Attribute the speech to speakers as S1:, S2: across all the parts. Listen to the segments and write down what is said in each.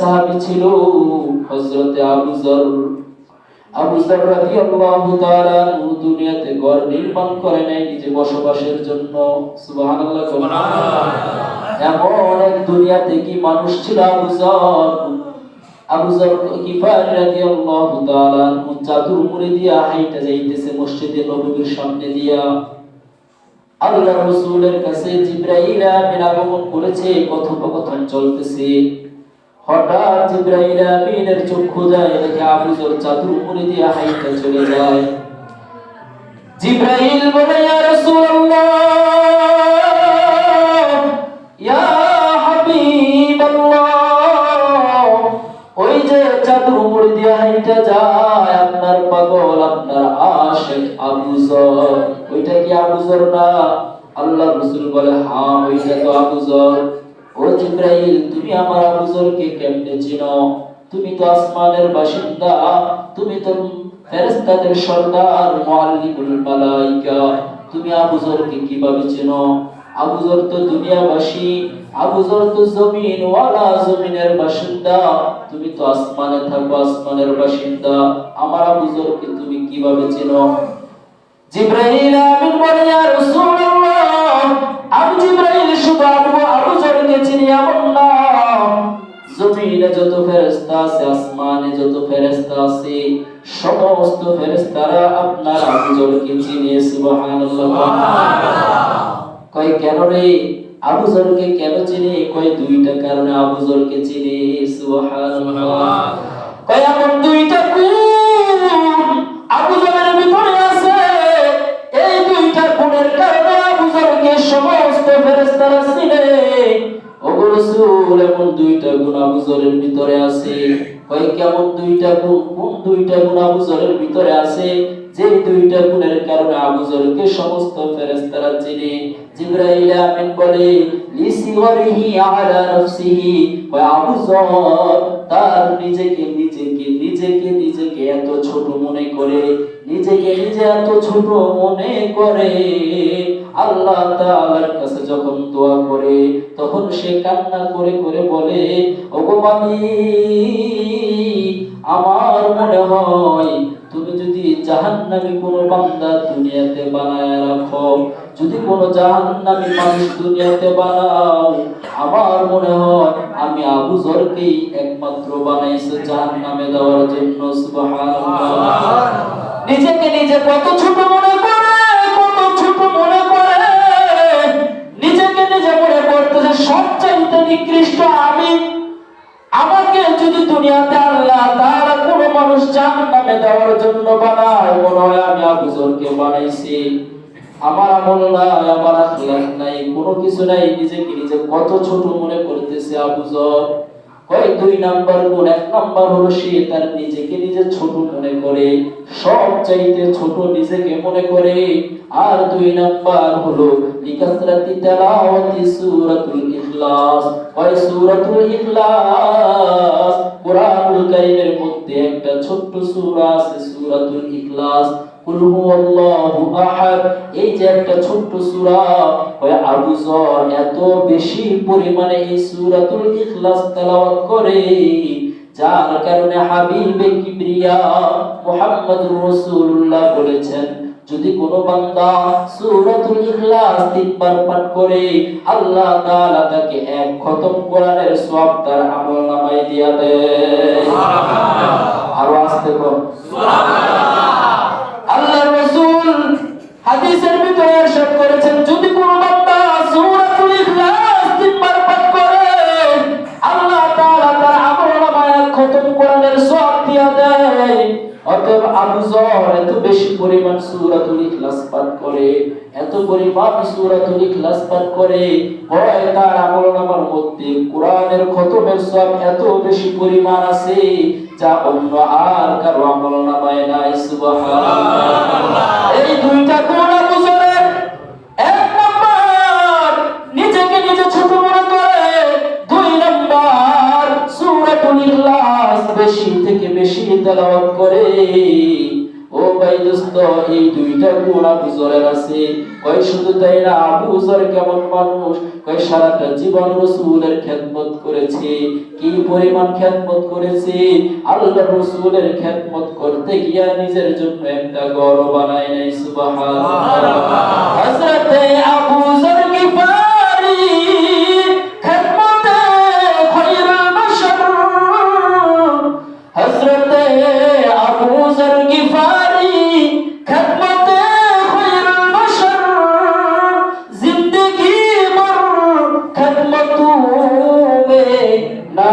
S1: সাহাবী ছিল হযরতে আবু যর। আবু যর রাদিয়াল্লাহু তাআলা দুনিয়াতে ঘর নির্মাণ করে নাই নিজে বসবাসের জন্য। সুবহানাল্লাহ এমন এক দুনিয়াতে কি মানুষ ছিল আবু যর? আবু যর গিফারি রাদিয়াল্লাহু তাআলা চাদর মুড়ি দিয়া হাইটা যাইতেছে মসজিদে নববীর সামনে দিয়া। আল্লাহ রসুলের কাছে জিব্রাইল আমিন আগমন করেছে কথোপকথন চলতেছে। হঠাৎ জিব্রাইল আমিনের চক্ষু যায়, দেখে আবু জর চাদর উপরে দিয়ে হাইটা চলে যায়। জিব্রাইল বলে, ইয়া রাসূলুল্লাহ, ইয়া হাবিবাল্লাহ, ওই যে চাদর উপরে দিয়ে হাইটা যায়, আপনার পাগল, আপনার আশিক আবু জর ওইটা কি আবু জর না? আল্লাহ রাসূল বলে হ্যাঁ ওইটা তো আবু জর ও জিব্রাইল, তুমি আমার কেমনে চিনো? তুমি তো আসমানের বাসিন্দা, তুমি তো ফেরেশতাদের সর্দার মালাইকা। তুমি কীভাবে চিনো? তো দুনিয়াবাসী তো জমিন ওয়ালা জমিনের বাসিন্দা। তুমি তো আসমানে থাকো, আসমানের বাসিন্দা। আমার তুমি কীভাবে চেনো? জিব্রাইল আমিন বলে, ইয়া রাসূলুল্লাহ ফেরেশতা আছে আসমানে যত ফেরেশতা আছে সমস্ত ফেরেশতারা আপনার আবুজরকে চিনে সুবহানাল্লাহ। কয় কেন রে? আবুজরকে কেন চিনি? কয় দুইটা কারণে আবু চিনে চিনি সুবহানাল্লাহ। কয় এমন দুইটা রাসূল এমন দুইটা গুণ আবু জরের ভিতরে আছে। কয় কেমন দুইটা গুণ? কোন দুইটা গুণ আবু জরের ভিতরে আছে? যে দুইটা গুণের কারণে আবু জরকে সমস্ত ফেরেশতারা চিনে। আমিন বলে আলা নাফসিহি। আবু জর তার নিজেকে নিজেকে নিজেকে নিজেকে এত ছোট মনে করে, নিজেকে নিজে এত ছোট মনে করে। আল্লাহ তাআলার যখন দোয়া করে তখন সে কান্না করে করে বলে আমার মনে হয় তুমি যদি জাহান্নামী কোনো বান্দা দুনিয়াতে বানায় রাখো যদি কোনো জাহান্নামী মানুষ দুনিয়াতে বানাও আমার মনে হয় আমি আবু জরকেই একমাত্র বানাইছে জাহান্নামে দেওয়ার জন্য সুবহানাল্লাহ। নিজেকে নিজে কত ছোট মনে করে। নিকৃষ্ট আমি আমাকে যদি দুনিয়াতে আল্লাহ তাআলা কোন মানুষ জাহান্নামে দেওয়ার জন্য বানায়, মনে হয় আমি আবুজরকে বানাইছি। আমার আমল নাই, আমার আখলাক নাই, কোনো কিছু নাই, নিজেকে নিজে কত ছোট মনে করতেছে আবু জর। কয় দুই নাম্বার গুণ, এক নাম্বার হলো সে তার নিজেকে নিজে ছোট মনে করে সব চাইতে ছোট নিজেকে মনে করে। আর দুই নাম্বার হলো লিকাসরাতি তেলাওয়াতি সূরাতুল ইখলাস। কয় সূরাতুল ইখলাস। কোরআনুল কারীমের মধ্যে একটা ছোট্ট সূরা আছে সূরাতুল ইখলাস। কুল হুয়াল্লাহু আহাদ। এই যে একটা ছোট্ট সূরা, ওই আবু যর এত বেশি পরিমাণে এই সূরাতুল ইখলাস তেলাওয়াত করে, যার কারণে হাবিবে কিবরিয়া মুহাম্মদুর রাসূলুল্লাহ বলেছেন যদি কোনো বান্দা সূরাতুল ইখলাস তিনবার পাঠ করে আল্লাহ তাআলা তাকে এক খতম কোরআনের সওয়াব তার আমলনামায় দিয়া দেয়। আরও আস্তে বল। সুবহানাল্লাহ। আল্লাহর রাসূল হাদিসের ভিতরে ارشاد করেছেন যদি কোনো অতএব আবু যর এত বেশি পরিমাণ সূরাতুল ইখলাস পাঠ করে, এত পরিমাণ সূরাতুল ইখলাস পাঠ করে হয় তার আমলনামার মধ্যে কোরআনের খতমের সব এত বেশি পরিমাণ আছে, যা অন্য আর কারও আমলনামায় নাই, সুবহানাল্লাহ। এই দুইটা এই দুইটা গুণ আবু জরের আছে। কয় শুধু তাই না আবু জর কেমন মানুষ? কয় সারাটা জীবন রসুলের খেদমত করেছে। কি পরিমাণ খেদমত করেছে? আল্লাহ রসুলের খেদমত করতে গিয়া নিজের জন্য একটা গৌরব বানায় নাই সুবাহ আবু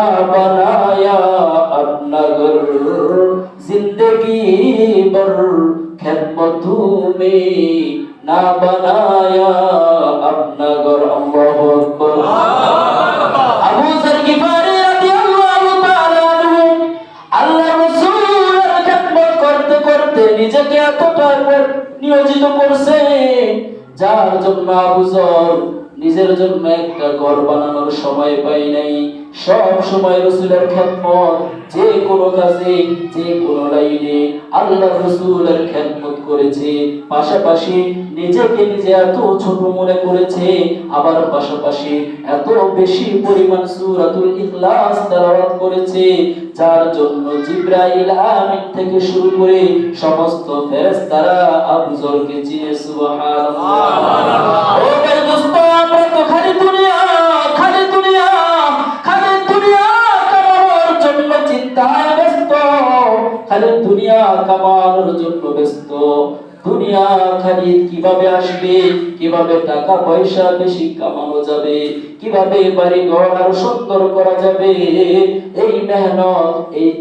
S1: बनाया अपना घर जिंदगी भर खिदमतों में ना बनाया अपना घर अल्लाह अकबर আবু যর গিফারি রাদিয়াল্লাহু তাআলা আনহু আল্লাহ রাসূলের খেদমত করতে করতে নিজেকে এতটা পর- নিয়োজিত করছে যার জন্য আবু যর নিজের জন্য একটা ঘর বানানোর সময় পাই নাই। সব সময় রসুলের খেদমত, যে কোনো কাজে, যে কোনো লাইনে আল্লাহ রসুলের খেদমত করেছে। পাশাপাশি নিজেকে নিজে এত ছোট মনে করেছে, আবার পাশাপাশি এত বেশি পরিমাণ সূরাতুল ইখলাস তেলাওয়াত করেছে, যার জন্য জিব্রাইল আমিন থেকে শুরু করে সমস্ত ফেরেশতারা আবজরকে চিনে, সুবহানাল্লাহ। দুনিয়া কামানোর জন্য ব্যস্ত। দুনিয়া খালি কীভাবে আসবে? কীভাবে টাকা পয়সা বেশি কামানো যাবে? কীভাবে বাড়ি ঘর আরও সুন্দর করা যাবে? এই মেহনত, এই